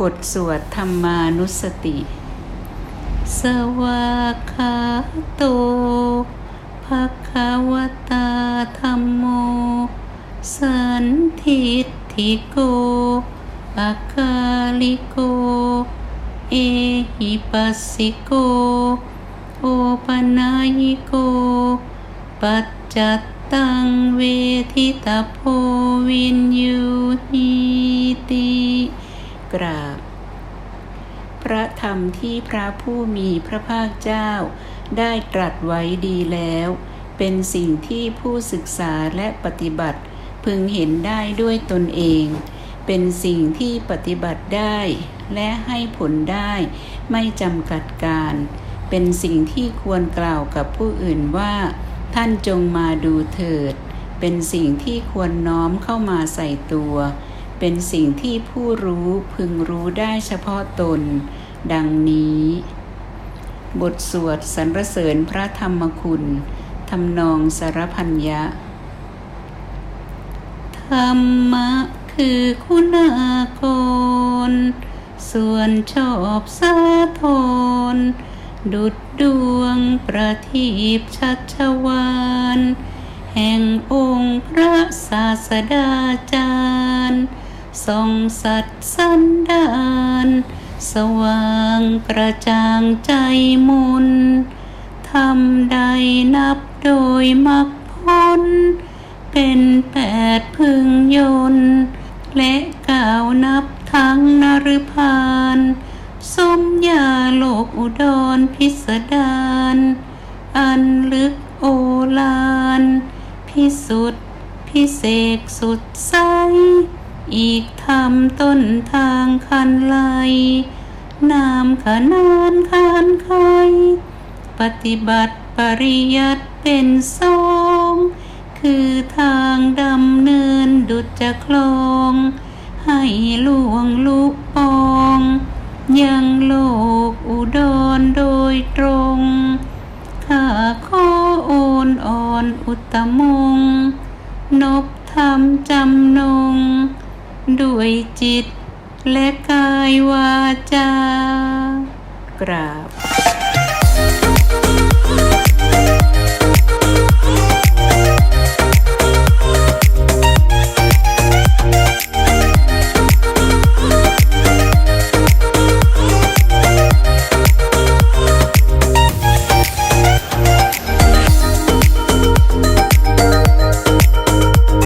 บทสวดธรรมานุสติ สวากขาโตภะคะวตาธรรมโม สันทิฏฐิโกอาคาลิโก เอหิปัสสิโก โอปนายิโก ปัจจัตตังเวทิตาโพวินยู กราบ พระธรรมที่พระผู้มีพระภาคเจ้า ได้ตรัสไว้ดีแล้ว เป็นสิ่งที่ผู้ศึกษาและปฏิบัติ พึงเห็นได้ด้วยตนเอง เป็นสิ่งที่ปฏิบัติได้ และให้ผลได้ไม่จำกัดการ เป็นสิ่งที่ควรกล่าวกับผู้อื่นว่า ท่านจงมาดูเถิด เป็นสิ่งที่ควรน้อมเข้ามาใส่ตัว เป็นสิ่งที่ผู้รู้พึงรู้ได้เฉพาะตน ดังนี้ บทสวดสรรเสริญพระธรรมคุณทำนองสารพัญญะธรรมะคือคุณากรส่วนชอบสาทรดุดดวงประทีปชัชวานแห่งองค์พระศาสดาจารย์ ส่องสัตว์สันดานสว่างกระจ่างใจมุนทำใดนับโดยมักพ้น เป็นแปดพึงยนต์และก้าวนับทั้งนรพานสมยาโลกอุดรพิสดารอันลึกโอลาน พิสุทธิ์พิเศษสุดใส อีกทำต้นทางคันไลนามขนานคานไคปฏิบัติปริยัติเป็นสอง คือทางดำเนินดุจจะคลอง ให้ล่วงลุปอง ยังโลกอุดรโดยตรงข้าขอโอนอ่อนอุตมง นบธรรมจำนง ด้วยจิต และกายวาจากราบ